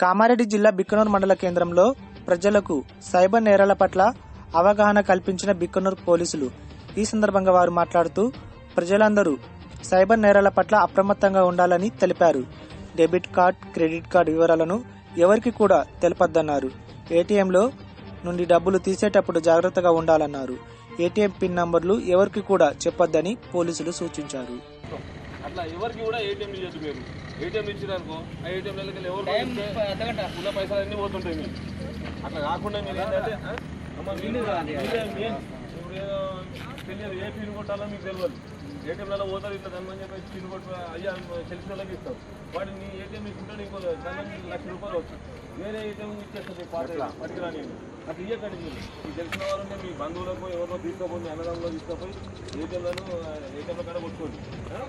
కామారెడ్డి జిల్లా బిక్కనూరు మండల కేంద్రంలో ప్రజలకు సైబర్ నేరాల పట్ల అవగాహన కల్పించిన బిక్కనూరు పోలీసులు. ఈ సందర్భంగా వారు మాట్లాడుతూ ప్రజలందరూ సైబర్ నేరాల పట్ల అప్రమత్తంగా ఉండాలని తెలిపారు. డెబిట్ కార్డ్ క్రెడిట్ కార్డ్ వివరాలను ఎవరికి కూడా తెలపద్దన్నారు. ఏటీఎంలో నుండి డబ్బులు తీసేటప్పుడు జాగ్రత్తగా ఉండాలన్నారు. ఏటీఎం పిన్ నంబర్లు ఎవరికి కూడా చెప్పొద్దని పోలీసులు సూచించారు. అట్లా ఎవరికి కూడా ఏటీఎం ఇవ్వద్దు మీరు ఏటీఎం ఇచ్చిరనుకో ఆ ఏటీఎం వెళ్ళి ఎవరు ఉన్న పైసలు అన్నీ పోతుంటాయి మీరు అట్లా కాకుండా మీరు ఏంటంటే ఆ? అమ్మ మీరు మీరే మెయిన్ ఇప్పుడు ఏదో తెలియదు. ఏ పిన్ కొట్టాలో మీకు తెలియదు. ఏటీఎంలలో పోతారు ఇట్లా దాని చెప్పి పిన్ కొట్టు అయ్యా తెలిసిన వాళ్ళకి ఇస్తాం వాడు నీ ఏటీఎం ఇచ్చుకుంటే ఇంకో దాని లక్ష రూపాయలు వస్తుంది వేరే ఏటీఎం ఇచ్చేస్తుంది పాత పట్టుకురాని. అట్లా ఇయ్యకండి మీరు. మీకు తెలిసిన ఉంటే మీ బంధువులకు ఎవరినో తీసుకోపోయి మీ అన్నదమ్ములో తీసుకోపోయి ఏటీఎంలను ఏటీఎంలో కాడ కొట్టుకోండి. ఆ?